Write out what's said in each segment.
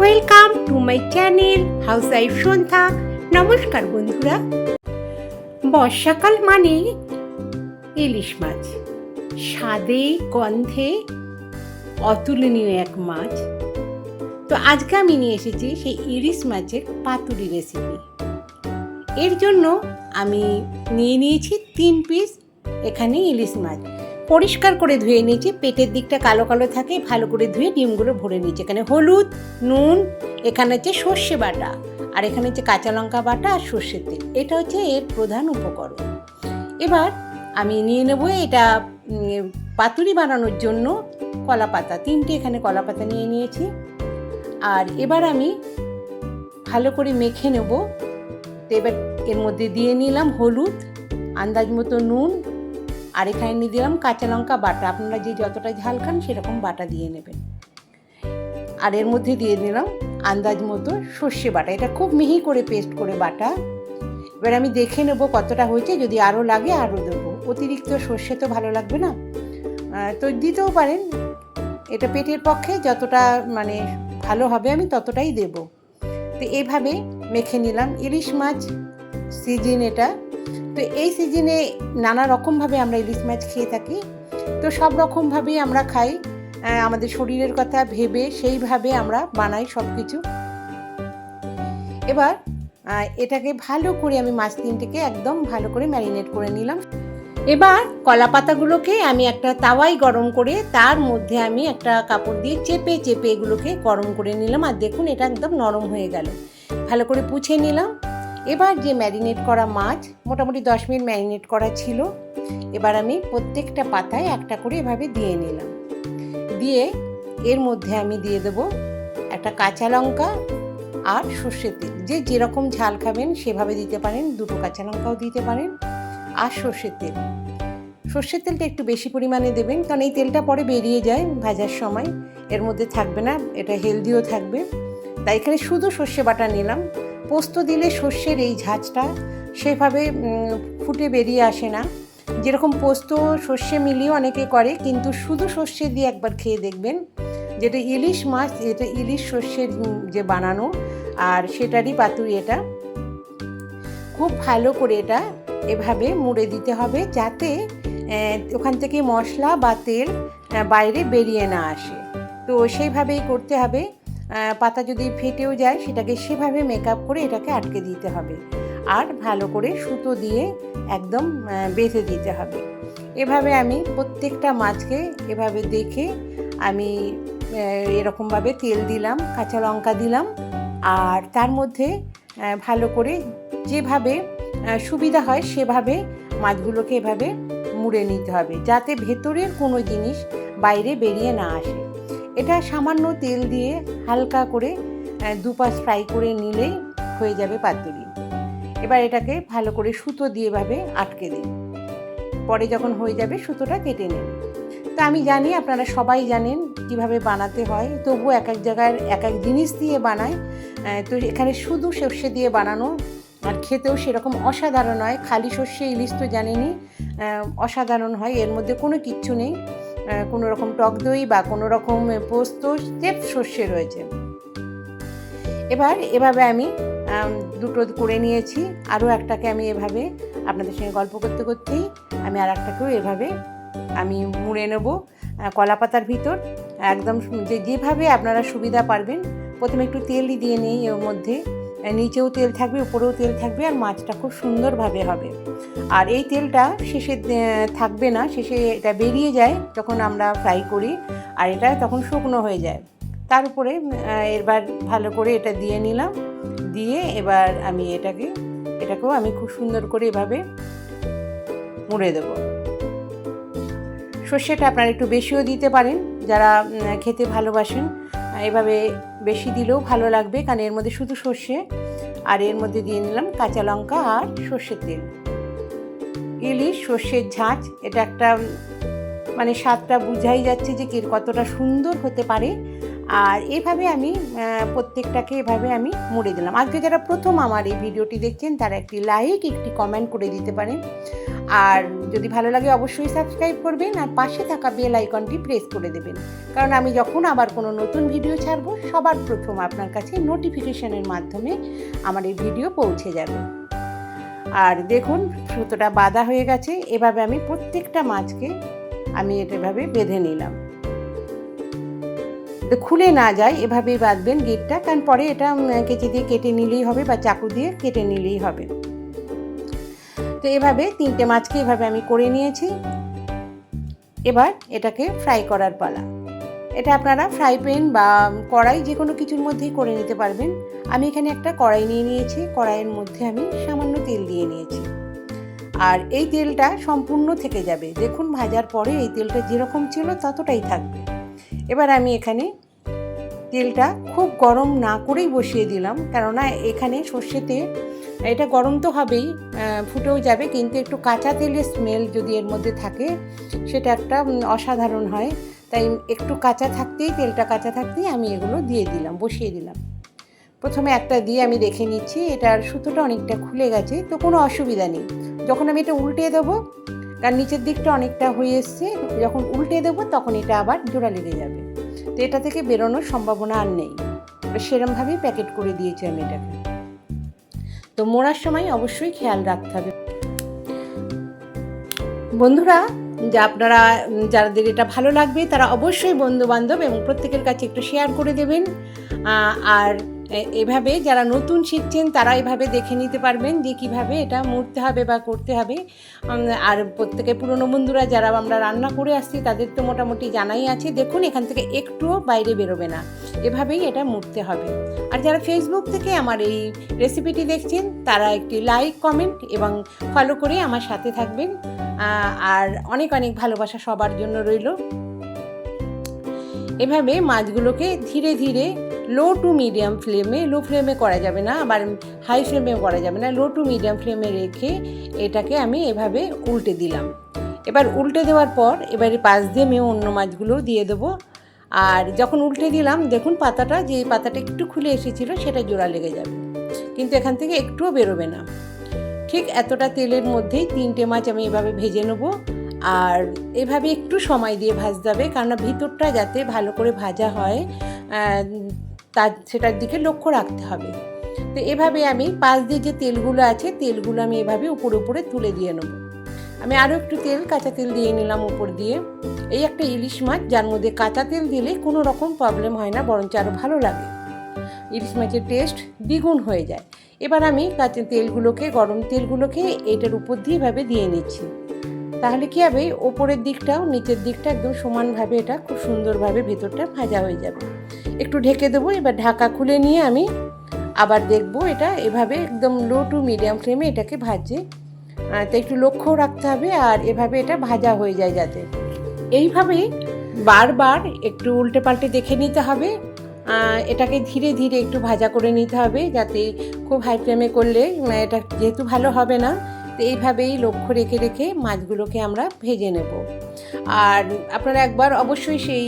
Welcome to my channel housewife Sandhya নমস্কার বন্ধুরা। বর্ষাকাল মানে ইলিশ মাছ। স্বাদে, গন্ধে অতুলনীয় এক মাছ। তো আজকে আমি নিয়ে এসেছি সেই ইলিশ মাছের পাতুরি রেসিপি এর জন্য আমি নিয়ে নিয়েছি তিন পিস এখানে ইলিশ মাছ। পরিষ্কার করে ধুয়ে নিয়েছি। পেটের দিকটা কালো কালো থাকে, ভালো করে ধুয়ে ডিমগুলো ভরে নিয়েছি। এখানে হলুদ, নুন, এখানে হচ্ছে সর্ষে বাটা, আর এখানে হচ্ছে কাঁচা লঙ্কা বাটা আর সর্ষের তেল। এটা হচ্ছে এর প্রধান উপকরণ। এবার আমি নিয়ে নেব এটা পাতুরি বানানোর জন্য কলা পাতা। তিনটে এখানে কলা পাতা নিয়ে নিয়েছি। আর এবার আমি ভালো করে মেখে নেব। তো এবার এর মধ্যে দিয়ে নিলাম হলুদ, আন্দাজ মতো নুন আর এখানে নিয়ে দিলাম কাঁচা লঙ্কা বাটা। আপনারা যে যতটা ঝাল খান সেরকম বাটা দিয়ে নেবেন। আর এর মধ্যে দিয়ে দিলাম আন্দাজ মতো সর্ষে বাটা। এটা খুব মিহি করে পেস্ট করে বাটা। এবার আমি দেখে নেব কতটা হয়েছে। যদি আরও লাগে আরও দেবো। অতিরিক্ত সর্ষে তো ভালো লাগবে না। তো দিতেও পারেন। এটা পেটের পক্ষে যতটা মানে ভালো হবে আমি ততটাই দেব। তো এইভাবে মেখে নিলাম। ইলিশ মাছ সিজিন এটা। তো এই সিজনে নানা রকমভাবে আমরা ইলিশ মাছ খেয়ে থাকি। তো সব রকমভাবেই আমরা খাই। আমাদের শরীরের কথা ভেবে সেইভাবে আমরা বানাই সব কিছু এবার এটাকে ভালো করে আমি মাছ তিনটেকে একদম ভালো করে ম্যারিনেট করে নিলাম। এবার কলা পাতাগুলোকে আমি একটা তাওয়াই গরম করে তার মধ্যে আমি একটা কাপড় দিয়ে চেপে চেপে এগুলোকে গরম করে নিলাম। আর দেখুন, এটা একদম নরম হয়ে গেল। ভালো করে পুছে নিলাম। এবার যে ম্যারিনেট করা মাছ, মোটামুটি দশ মিনিট ম্যারিনেট করা ছিল, এবার আমি প্রত্যেকটা পাতায় একটা করে এভাবে দিয়ে নিলাম। দিয়ে এর মধ্যে আমি দিয়ে দেবো একটা কাঁচা লঙ্কা আর সর্ষের তেল। যে যেরকম ঝাল খাবেন সেভাবে দিতে পারেন, দুটো কাঁচা লঙ্কাও দিতে পারেন আর সর্ষের তেল। সর্ষের তেলটা একটু বেশি পরিমাণে দেবেন, কারণ এই তেলটা পরে বেরিয়ে যায় ভাজার সময়। এর মধ্যে থাকবে না, এটা হেলদিও থাকবে। তাই এখানে শুধু সর্ষে বাটা নিলাম। পোস্ত দিলে সর্ষের এই ঝাঁঝটা সেভাবে ফুটে বেরিয়ে আসে না। যেরকম পোস্ত সর্ষে মিলিয়ে অনেকে করে, কিন্তু শুধু সর্ষে দিয়ে একবার খেয়ে দেখবেন যেটা ইলিশ মাছ এটা ইলিশ সর্ষের যে বানানো, আর সেটারই পাতুরি এটা। খুব ভালো করে এটা এভাবে মুড়ে দিতে হবে যাতে ওখান থেকে মশলা বা তেল বাইরে বেরিয়ে না আসে। তো সেইভাবেই করতে হবে। পাতা যদি ফেটেও যায়, সেটাকে সেভাবে মেকআপ করে এটাকে আটকে দিতে হবে। আর ভালো করে সুতো দিয়ে একদম বেঁধে দিতে হবে। এভাবে আমি প্রত্যেকটা মাছকে এভাবে দেখে আমি এরকমভাবে তেল দিলাম, কাঁচা লঙ্কা দিলাম। আর তার মধ্যে ভালো করে যেভাবে সুবিধা হয় সেভাবে মাছগুলোকে এভাবে মুড়ে নিতে হবে, যাতে ভেতরের কোনো জিনিস বাইরে বেরিয়ে না আসে। এটা সামান্য তেল দিয়ে হালকা করে দুপাশ ফ্রাই করে নিলেই হয়ে যাবে পাতুরি। এবার এটাকে ভালো করে সুতো দিয়ে এভাবে আটকে দিন। পরে যখন হয়ে যাবে সুতোটা কেটে নিন। তো আমি জানি আপনারা সবাই জানেন কীভাবে বানাতে হয়, তবুও এক এক জায়গায় এক এক জিনিস দিয়ে বানায়। তো এখানে শুধু সর্ষে দিয়ে বানানো আর খেতেও সেরকম অসাধারণ হয়। খালি সর্ষে ইলিশ তো জানেনই অসাধারণ হয়, এর মধ্যে কোনো কিচ্ছু নেই। কোনো রকম টক দই বা কোনো রকম পোস্ত স্টেপ সর্ষে রয়েছে। এবার এভাবে আমি দুটো করে নিয়েছি। আরও একটাকে আমি এভাবে আপনাদের সঙ্গে গল্প করতে করতেই আমি আর একটাকেও এভাবে আমি মুড়ে নেব। কলা পাতার ভিতর একদম যে যেভাবে আপনারা সুবিধা পারবেন, প্রথমে একটু তেলই দিয়ে নিই এর মধ্যে। নিচেও তেল থাকবে, উপরেও তেল থাকবে আর মাছটা খুব সুন্দরভাবে হবে। আর এই তেলটা শেষে থাকবে না, শেষে এটা বেরিয়ে যায় যখন আমরা ফ্রাই করি আর এটা তখন শুকনো হয়ে যায়। তার উপরে এবার ভালো করে এটা দিয়ে নিলাম। দিয়ে এবার আমি এটাকে, এটাকেও আমি খুব সুন্দর করে এভাবে মুড়ে দেবো। সর্ষেটা আপনারা একটু বেশিও দিতে পারেন, যারা খেতে ভালোবাসেন। এভাবে বেশি দিলেও ভালো লাগবে, কারণ এর মধ্যে শুধু সর্ষে, আর এর মধ্যে দিয়ে নিলাম কাঁচা লঙ্কা আর সর্ষের তেল। ইলিশ, সর্ষের ঝাঁচ এটা একটা মানে স্বাদটা বুঝাই যাচ্ছে যে কে, কতটা সুন্দর হতে পারে। আর এভাবে আমি প্রত্যেকটাকে এভাবে আমি মুড়ে দিলাম। আজকে যারা প্রথম আমার এই ভিডিওটি দেখছেন, তারা একটি লাইক একটি কমেন্ট করে দিতে পারেন। আর যদি ভালো লাগে অবশ্যই সাবস্ক্রাইব করবেন আর পাশে থাকা বেল আইকনটি প্রেস করে দেবেন। কারণ আমি যখন আবার কোনো নতুন ভিডিও ছাড়বো, সবার প্রথম আপনার কাছে নোটিফিকেশনের মাধ্যমে আমার এই ভিডিও পৌঁছে যাবে। আর দেখুন, সুতোটা বাঁধা হয়ে গেছে, এভাবে আমি প্রত্যেকটা মাছকে আমি এটা এভাবে বেঁধে নিলাম। খুলে না যায়, এভাবেই বাঁধবেন গেটটা, কারণ পরে এটা কেচি দিয়ে কেটে নিলেই হবে বা চাকু দিয়ে কেটে নিলেই হবে। তো এভাবে তিনটে মাছকে এভাবে আমি করে নিয়েছি। এবার এটাকে ফ্রাই করার পালা। এটা আপনারা ফ্রাই প্যান বা কড়াই যে কোনো কিছুর মধ্যেই করে নিতে পারবেন। আমি এখানে একটা কড়াই নিয়ে নিয়েছি। কড়াইয়ের মধ্যে আমি সামান্য তেল দিয়ে নিয়েছি। আর এই তেলটা সম্পূর্ণ থেকে যাবে। দেখুন ভাজার পরে এই তেলটা যেরকম ছিল ততটাই থাকবে। এবার আমি এখানে তেলটা খুব গরম না করেই বসিয়ে দিলাম। কেননা এখানে সর্ষে তেল, এটা গরম তো হবেই ফুটেও যাবে, কিন্তু একটু কাঁচা তেলের স্মেল যদি এর মধ্যে থাকে, সেটা একটা অসাধারণ হয়। তাই একটু কাঁচা থাকতেই, তেলটা কাঁচা থাকতেই আমি এগুলো দিয়ে দিলাম, বসিয়ে দিলাম। প্রথমে একটা দিয়ে আমি দেখে নিচ্ছি, এটার সুতোটা অনেকটা খুলে গেছে, তো কোনো অসুবিধা নেই। যখন আমি এটা উল্টে দেবো, কারণ নিচের দিকটা অনেকটা হয়ে এসছে, যখন উল্টে দেবো, তখন এটা আবার জোড়া লেগে যাবে। তো এটা থেকে বেরোনোর সম্ভাবনা আর নেই। সেরমভাবেই প্যাকেট করে দিয়েছি আমি এটাকে তো মোড়ার সময় অবশ্যই খেয়াল রাখতে হবে। বন্ধুরা, যে আপনারা যাদের এটা ভালো লাগবে, তারা অবশ্যই বন্ধু বান্ধব এবং প্রত্যেকের কাছে একটু শেয়ার করে দেবেন। আর এভাবে যারা নতুন শিখছেন, তারা এভাবে দেখে নিতে পারবেন যে কীভাবে এটা মুড়তে হবে বা করতে হবে। আর প্রত্যেকে পুরনো বন্ধুরা যারা আমরা রান্না করে আসছি, তাদের তো মোটামুটি জানাই আছে, দেখুন এখান থেকে একটুও বাইরে বেরোবে না। এভাবেই এটা মুড়তে হবে। আর যারা ফেসবুক থেকে আমার এই রেসিপিটি দেখছেন, তারা একটি লাইক কমেন্ট এবং ফলো করে আমার সাথে থাকবেন। আর অনেক অনেক ভালোবাসা সবার জন্য রইল। এভাবে মাছগুলোকে ধীরে ধীরে লো টু মিডিয়াম ফ্লেমে, লো ফ্লেমে করা যাবে না, আবার হাই ফ্লেমেও করা যাবে না। লো টু মিডিয়াম ফ্লেমে রেখে এটাকে আমি এভাবে উল্টে দিলাম। এবার উল্টে দেওয়ার পর এবারে পাশ দিয়ে আমি অন্য মাছগুলো দিয়ে দেবো। আর যখন উল্টে দিলাম, দেখুন পাতাটা, যে পাতাটা একটু খুলে এসেছিল, সেটা জোড়া লেগে যাবে। কিন্তু এখান থেকে একটুও বেরোবে না। ঠিক এতটা তেলের মধ্যেই তিনটে মাছ আমি এভাবে ভেজে নেব। আর এভাবে একটু সময় দিয়ে ভাজতে হবে কারণ ভিতরটা যাতে ভালো করে ভাজা হয় তার, সেটার দিকে লক্ষ্য রাখতে হবে। তো এভাবে আমি পাশ দিয়ে যে তেলগুলো আছে, তেলগুলো আমি এভাবে উপরে উপরে তুলে দিয়ে নেব। আমি আরও একটু তেল, কাঁচা তেল দিয়ে নিলাম উপর দিয়ে। এই একটা ইলিশ মাছ, যার মধ্যে কাঁচা তেল দিলে কোনো রকম প্রবলেম হয় না, বরঞ্চ আরও ভালো লাগে। ইলিশ মাছের টেস্ট দ্বিগুণ হয়ে যায়। এবার আমি কাঁচা তেলগুলোকে, গরম তেলগুলোকে এটার উপর দিয়ে এভাবে দিয়ে নিচ্ছি। তাহলে কী হবে? ওপরের দিকটাও নিচের দিকটা একদম সমানভাবে এটা খুব সুন্দরভাবে ভেতরটা ভাজা হয়ে যাবে। একটু ঢেকে দেবো এবার ঢাকা খুলে নিয়ে আমি আবার দেখব এটা এভাবে একদম লো টু মিডিয়াম ফ্লেমে এটাকে আহ, তো একটু লক্ষ্য রাখতে হবে আর এভাবে এটা ভাজা হয়ে যায় যাতে। এইভাবে বারবার একটু উল্টে পাল্টে দেখে নিতে হবে। এটাকে ধীরে ধীরে একটু ভাজা করে নিতে হবে যাতে খুব হাই ফ্লেমে করলে এটা যেহেতু ভালো হবে না তো এইভাবেই লক্ষ্য রেখে রেখে মাছগুলোকে আমরা ভেজে নেব। আর আপনারা একবার অবশ্যই সেই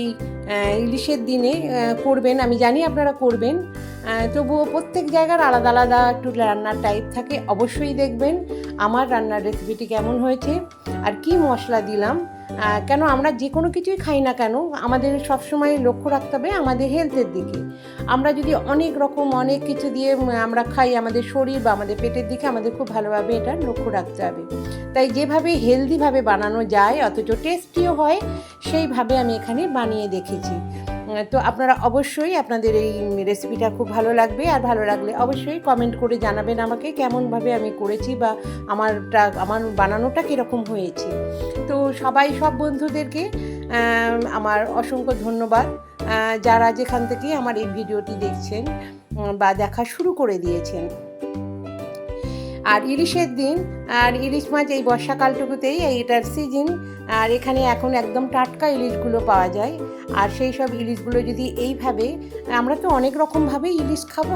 ইলিশের দিনে করবেন, আমি জানি আপনারা করবেন। তবুও প্রত্যেক জায়গার আলাদা আলাদা একটু রান্নার টাইপ থাকে, অবশ্যই দেখবেন আমার রান্নার রেসিপিটি কেমন হয়েছে, আর কি মশলা দিলাম কেন আমরা যে কোনো কিছুই খাই না কেন, আমাদের সবসময় লক্ষ্য রাখতে হবে আমাদের হেলথের দিকে। আমরা যদি অনেক রকম অনেক কিছু দিয়ে আমরা খাই, আমাদের শরীর বা আমাদের পেটের দিকে আমাদের খুব ভালোভাবে এটা লক্ষ্য রাখতে হবে। তাই যেভাবে হেলদিভাবে বানানো যায়, অথচ টেস্টিও হয়, সেইভাবে আমি এখানে বানিয়ে দেখেছি। তো আপনারা অবশ্যই আপনাদের এই রেসিপিটা খুব ভালো লাগবে, আর ভালো লাগলে অবশ্যই কমেন্ট করে জানাবেন আমাকে, কেমনভাবে আমি করেছি বা আমারটা, আমার বানানোটা কীরকম হয়েছে। তো সবাই, সব বন্ধুদেরকে আমার অসংখ্য ধন্যবাদ। যারা যেখান থেকে আমার এই ভিডিওটি দেখছেন বা দেখা শুরু করে দিয়েছেন। আর ইলিশের দিন, আর ইলিশ মাছ এই বর্ষাকালটুকুতেই এটার সিজন আর এখানে এখন একদম টাটকা ইলিশগুলো পাওয়া যায়। আর সেই সব ইলিশগুলো যদি এইভাবে, আমরা তো অনেক রকমভাবেই ইলিশ খাব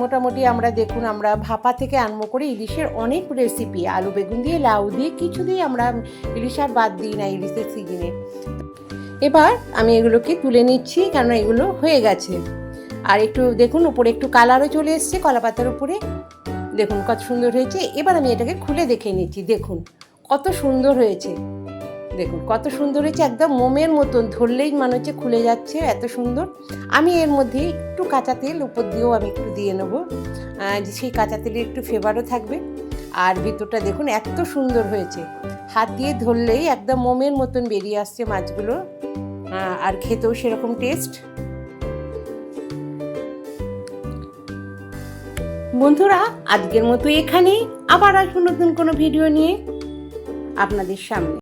মোটামুটি আমরা দেখুন, আমরা ভাপা থেকে আরম্ভ করে ইলিশের অনেক রেসিপি আলু বেগুন দিয়ে, লাউ দিয়ে, কিছু দিয়ে আমরা ইলিশ আর বাদ দিই না ইলিশের সিজনে এবার আমি এগুলোকে তুলে নিচ্ছি কারণ এগুলো হয়ে গেছে। আর একটু দেখুন, উপরে একটু কালারও চলে এসছে কলা পাতার উপরে। দেখুন কত সুন্দর হয়েছে। এবার আমি এটাকে খুলে দেখে নিচ্ছি, দেখুন কত সুন্দর হয়েছে। দেখুন, কত সুন্দর হয়েছে, একদম মোমের মতন, ধরলেই মনে হচ্ছে খুলে যাচ্ছে, এত সুন্দর। আমি এর মধ্যে একটু কাঁচা তেল, উপর দিয়েও আমি একটু দিয়ে নেব। সেই কাঁচা তেলের একটু ফেভারও থাকবে। আর ভিতরটা দেখুন, এত সুন্দর হয়েছে। হাত দিয়ে ধরলেই একদম মোমের মতন বেরিয়ে আসছে মাছগুলো। আর খেতেও সেরকম টেস্ট বন্ধুরা, আজকের মতো এখানেই। আবার আসব নতুন কোনো ভিডিও নিয়ে আপনাদের সামনে।